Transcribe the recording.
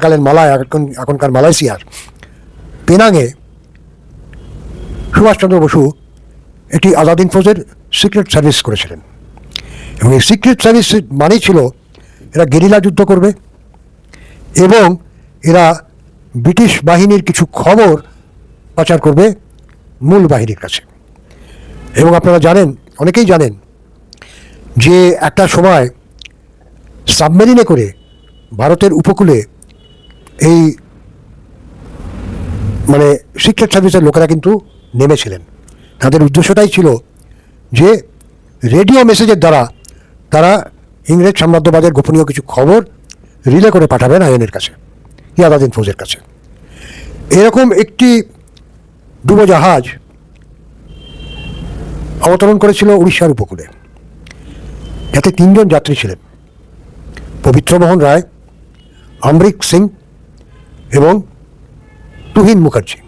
কালের মালায়, এখন এখনকার মালয়েশিয়ার পেনাঙে সুভাষচন্দ্র বসু একটি আলাদিন ফৌজের সিক্রেট সার্ভিস করেছিলেন। এবং এই সিক্রেট সার্ভিস মানেই ছিল, এরা গেরিলা যুদ্ধ করবে এবং এরা ব্রিটিশ বাহিনীর কিছু খবর পাচার করবে মূল বাহিনীর কাছে। এবং আপনারা জানেন, অনেকেই জানেন যে একটা সময় সাবমেরিনে করে ভারতের উপকূলে এই মানে সিক্রেট সার্ভিসের লোকেরা কিন্তু নেমেছিলেন। তাদের উদ্দেশ্যটাই ছিল যে রেডিও মেসেজের দ্বারা তারা ইংরেজ সাম্রাজ্যবাদের গোপনীয় কিছু খবর রিলে করে পাঠাবেন আইনের কাছে ইয়াদাদিন ফৌজের কাছে। এরকম একটি ডুবোজাহাজ অবতরণ করেছিল উড়িষ্যার উপকূলে। এতে তিনজন যাত্রী ছিলেন। পবিত্রমোহন রায় অমরিক সিং এবং তুহিন মুখার্জি।